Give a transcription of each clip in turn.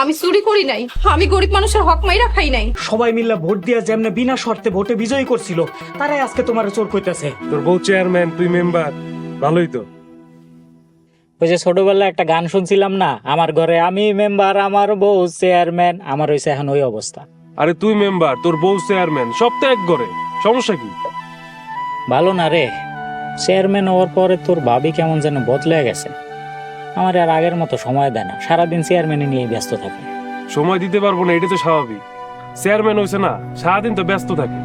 আমি চুরি করি নাই। আমি গরিব মানুষের হক মাইরা খাই নাই। সবাই মিলে ভোট দিয়া যেমনে বিনা শর্তে ভোটে বিজয়ী করছিল তারাই আজকে তোমার চোর কইতাছে। তোর বউ চেয়ারম্যান তুই মেম্বার ভালোই তো। ওই যে ছোটবেলায় একটা গান শুনছিলাম না আমার ঘরে আমি মেম্বার আমার বউ চেয়ারম্যান আমার হয়েছে এখন ওই অবস্থা। আরে তুই মেম্বার তোর বউ চেয়ারম্যান সব তো এক ঘরে সমস্যা কি? ভালো না রে চেয়ারম্যান হওয়ার পরে তোর ভাবি কেমন যেন বদলে গেছে। আমার আর আগের মতো সময় দেয় না। সারাদিন চেয়ারম্যানে নিয়ে ব্যস্ত থাকে। সময় দিতে পারব না এটা তো স্বাভাবিক। চেয়ারম্যান হয়েছে না সারাদিন তো ব্যস্ত থাকে।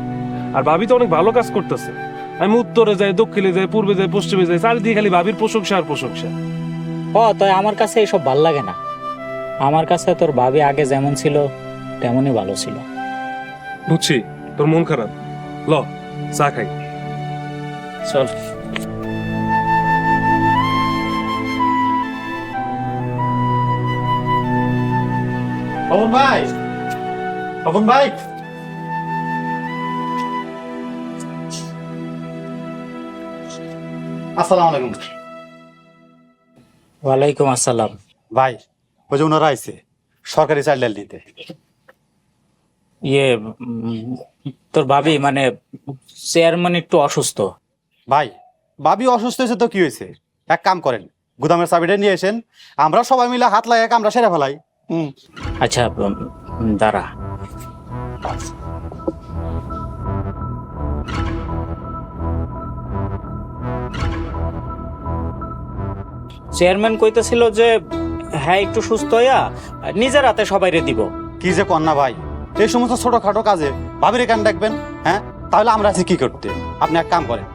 আর ভাবি তো অনেক ভালো কাজ করতেছে। আমি উত্তরে যাই দক্ষিণে যাই পূর্বে যাই পশ্চিমে যাই চারিদিকে খালি ভাবির প্রশংসা আর প্রশংসা। ও তাই আমার কাছে এইসব ভালো লাগে না। আমার কাছে তোর ভাবি আগে যেমন ছিল তেমনই ভালো ছিল। বুঝছি তোর মন খারাপ। ল চা খাই। চল। অমন ভাই অমন ভাই আসসালামু আলাইকুম ওয়ালাইকুম আসসালাম। ভাই ওই যে ওনারা আইছে সরকারি চাইল্ড লাইন নিতে ইয়ে তোর ভাবি মানে চেয়ারম্যান একটু অসুস্থ। ভাই ভাবি অসুস্থ হয়েছে তো কি হয়েছে? এক কাম করেন গুদামের চাবিটা নিয়ে এসেন আমরা সবাই মিলে হাত লাগে আমরা সেরে ফেলাই। আচ্ছা দাঁড়া। চেয়ারম্যান কইতেছিল যে হ্যাঁ একটু সুস্থ হইয়া নিজের হাতে সবাইরে দিব। কি যে কন্যা ভাই। এই সমস্ত ছোটখাটো কাজে ভাবির কেন ডাকবেন হ্যাঁ? তাহলে আমরা আছি কি করতে? আপনি এক কাম করেন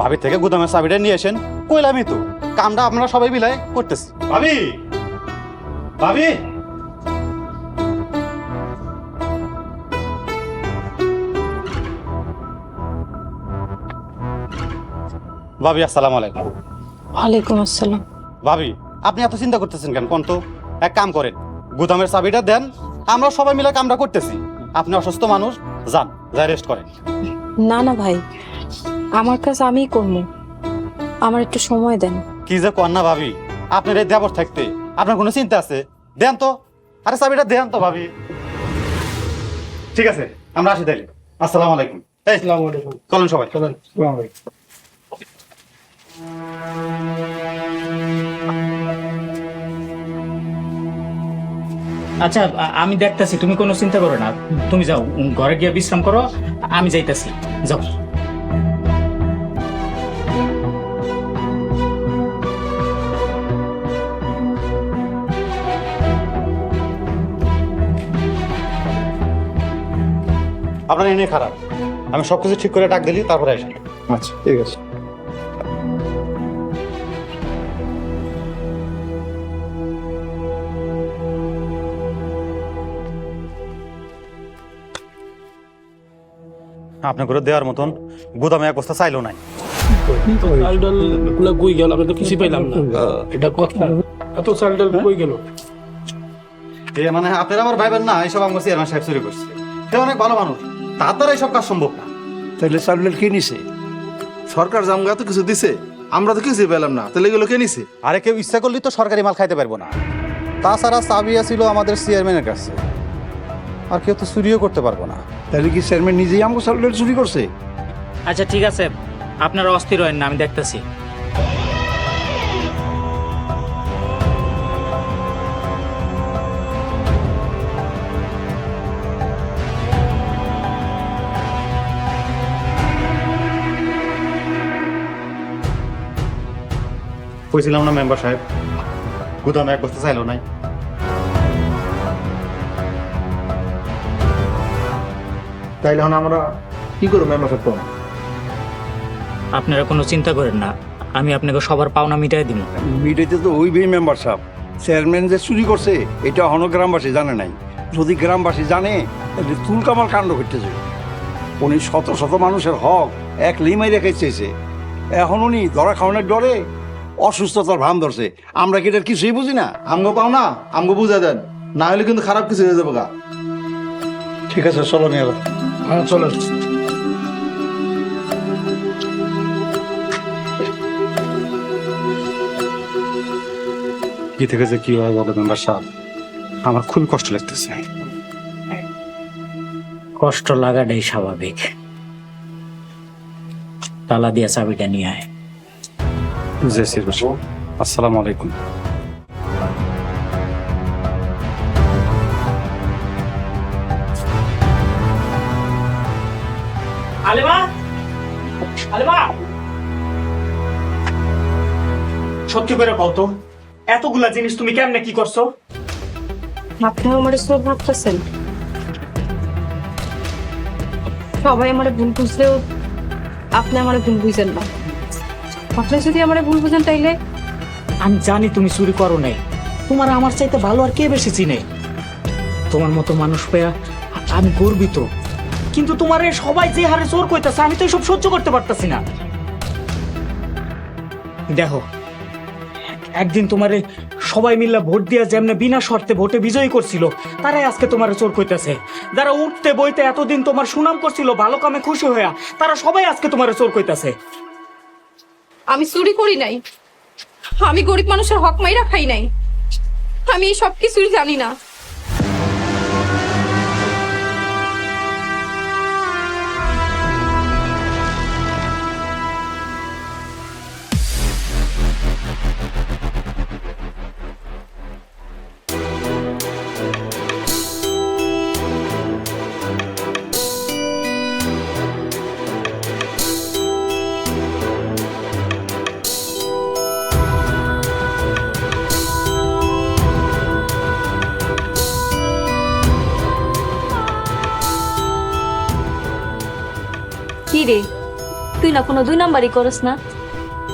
ভাবির থেকে গুদামের চাবিটা নিয়ে এসেন কইলামই তো কামটা আমরা সবাই মিলাই করতেছি। ভাবি! ভাবি! ভাবি আসসালামু আলাইকুম। ওয়ালাইকুম আসসালাম। ভাবি আপনি এত চিন্তা করতেছেন কেন? কোন তো এক কাম করেন গুদামের চাবিটা দেন আমরা সবাই মিলে কামটা করতেছি। আপনি অসুস্থ মানুষ যান যাই রেস্ট করেন। না না ভাই আমার কাজ আমিই করব। আমার একটু সময় দেন। কি যে কর না ভাবি আপনার এই দেবর থাকতে আপনার কোনো চিন্তা আছে? দেন তো আরে চাবিটা দেন তো ভাবি। ঠিক আছে আমরা আসি তাইলে। আসসালামু আলাইকুম। এই চলেন সবাই। আচ্ছা আমি দেখতাছি তুমি কোনো চিন্তা করো না। তুমি যাও ঘরে গিয়ে বিশ্রাম করো আমি যাইতাছি। যাও। আপনার এনে খারাপ। আমি সবকিছু ঠিক করে ডাক দিলি তারপরে আসেন। আচ্ছা ঠিক আছে। আপনার করে দেওয়ার মতন গুদামে এক বস্তা চাইলো নাই। চাল ডালগুলা কই গেল আমি তো কিছু পাইলাম না। এটা কথা এত চাল ডাল কই গেল? এ মানে আপনারা আমার ভাইবেন না এইসব আমার চেয়ারম্যান সাহেব চুরি করছে। সে অনেক ভালো মানুষ তার দ্বারা এইসব কাজ সম্ভব না। তাহলে চালডাল কে নিছে? সরকার জামগা তো কিছু দিছে আমরা তো কিছু পেলাম না। তাহলে এগুলো কে নিছে? আরে কেউ ইচ্ছা করলেই তো সরকারি মাল খাইতে পারব না। তাছাড়া চাবি ছিল আমাদের চেয়ারম্যানের কাছে। আর কেউ তো চুরিও করতে পারব না। তাহলে কি চেয়ারম্যান নিজেই আমাকে চালডাল চুরি করছে? আচ্ছা ঠিক আছে। আপনারা অস্থির হয়েন না আমি দেখতাছি। কইছিলাম না মেম্বার সাহেব। গুদামে এক বস্তা চাইলো নাই। তাইলে এখন আমরা কি করব মেম্বার সাহেব কোন? আপনারা কোনো চিন্তা করেন না আমি আপনাকে সবার পাওনা মিটাই দিব। মিটাইতে তো ওই বেই মেম্বার সাহেব। চেয়ারম্যান যে চুরি করছে এটা হন গ্রামবাসী জানে নাই। যদি গ্রামবাসী জানে তাহলে তুলকামাল কাণ্ড করতেছে উনি শত শত মানুষের হক এক লিমাই রেখে চেয়েছে। এখন উনি ধরা খাওয়ানোর ডরে অসুস্থতার ভান ধরছে। আমরা কি এটার কিছুই বুঝি না? আমগো পাও না আমগো বুঝা দেন। না হলে কিন্তু খারাপ কিছু হয়ে যাবে গা। ঠিক আছে চলো নিয়ে হ্যাঁ চলেন কি থেকে যে কি হয় বলো মেম্বার সাহেব আমার খুবই কষ্ট লাগতেছে। কষ্ট লাগাটাই স্বাভাবিক। তালা দিয়া চাবিটা নিয়ে আয়। জি সিরবাস আসসালামু আলাইকুম। আলেমা? আলেমা? সত্যি করে কও তো এতগুলা জিনিস তুমি কেমনে কি করছ? আপনি আমার সব ভাবতেছেন। সবাই আমার ভুল বুঝলেও আপনি আমার ভুল বুঝেন না। আপনি যদি আমার ভুল বুঝেন তাইলে? আমি জানি তুমি চুরি করো নাই। তোমার আমার চাইতে ভালো আর কে বেশি চিনে? তোমার মতো মানুষ পেয়া আমি গর্বিত। কিন্তু তোমার সবাই যে হারে চোর কইতাছে, আমি তো এসব সহ্য করতে পারতাছি না। দেখো, একদিন তোমারে সবাই মিল্লা ভোট দিয়া যেমনে বিনা শর্তে ভোটে বিজয়ী করছিল, তারাই আজকে তোমার চোর কইতাছে। যারা উঠতে, বইতে এতদিন তোমার সুনাম করছিল, ভালো কামে খুশি হইয়া, তারা সবাই আজকে তোমার চোর কইতাছে। আমি চুরি করি নাই। আমি গরিব মানুষের হক মাইরা খাই নাই। আমি সব কিছুই জানি না। কি রে? তুই না কোনো দুই নাম্বারই করস না?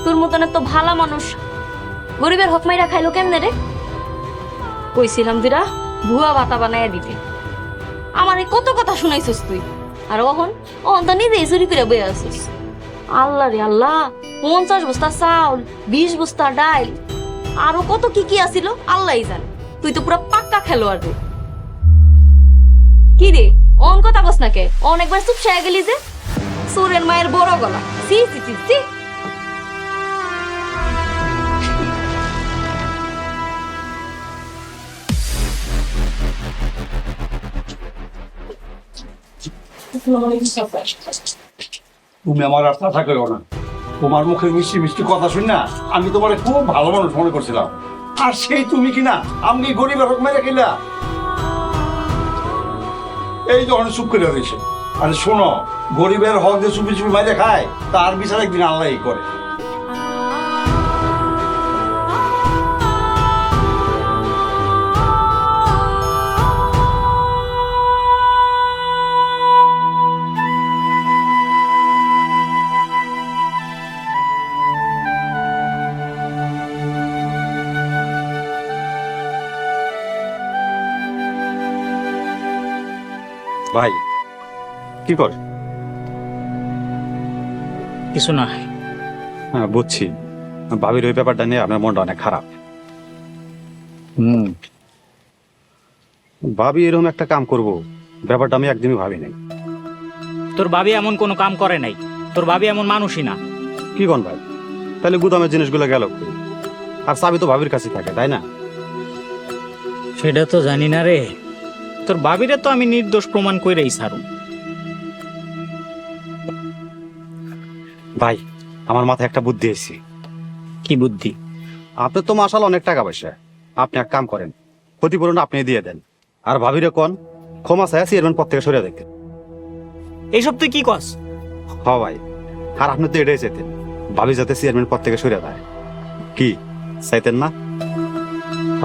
তোর মতন এত ভালো মানুষ। গরিবের হক মাইরা খাইলো কেমনে রে? কইছিলাম দুরা ভুয়া বাতা বানাইয়া দিতে। আমার কত কথা শুনাইছিস তুই? আর অহন অহন তো নিজেই চুরি করে বয়ে আসিস আল্লাহ রে আল্লাহ, পঞ্চাশ বস্তা চাউল, বিশ বস্তা ডাইল, আরও কত কি কি আছিল, আল্লাহই জানে। তুই তো পুরো পাক্কা খেলোয়াড় রে। কি রে? অন কথা কস না কে? অন একবার চুপ গেলি যে? সুরের মায়ের বড় গলা। সি সি সি সি তুমি আমার রাস্তা থাকো না। তোমার মুখের মিষ্টি মিষ্টি কথা শুন না, আমি তোমার খুব ভালো মানুষ মনে করছিলাম। আর সেই তুমি কিনা আমি গরিবের হোক মেরে কিনা এই যখন চুপ করে রয়েছে। আরে শোনো গরিবের হক দিয়ে চুপি চুপি মাঝে খায় তার বিচার একদিন আল্লাহই করে। কি কর? কিছু না। হ্যাঁ বুঝছি। ভাবির ওই ব্যাপারটা নিয়ে আপনার মনটা অনেক খারাপ। হুম। ভাবি এরকম একটা কাম করব ব্যাপারটা আমি একদমই ভাবি নাই। তোর ভাবি এমন কোনো কাম করে নাই। তোর ভাবি এমন মানুষই না। কি কন ভাই? তাহলে গুদামের জিনিসগুলো গেল আর চাবি তো ভাবির কাছে থাকে তাই না? সেটা তো জানি না রে। তোর ভাবিরে তো আমি নির্দোষ প্রমাণ কইরেই ছাড়ু ভাই আমার মাথায় একটা বুদ্ধি এসেছে। কি বুদ্ধি? আপনার তো মাসাল অনেক টাকা পয়সা। আপনি এক কাম করেন ক্ষতিপূরণ আপনি দিয়ে দেন। আর ভাবিরে কোন ক্ষমা চাই চেয়ারম্যান পদ থেকে সরিয়ে দেখেন। এইসব তুই কি কস? হ ভাই আর আপনি তো এটাই চাইতেন ভাবি যাতে চেয়ারম্যান পদ থেকে সরিয়ে দেয় কি চাইতেন না? হ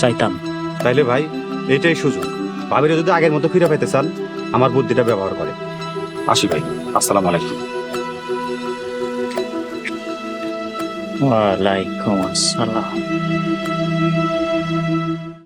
চাইতাম। তাইলে ভাই এটাই সুযোগ। ভাবিরে যদি আগের মতো ফিরে পেতে চান আমার বুদ্ধিটা ব্যবহার করে আসি ভাই আসসালামু আলাইকুম। ওয়ালাইকুম আসসালাম।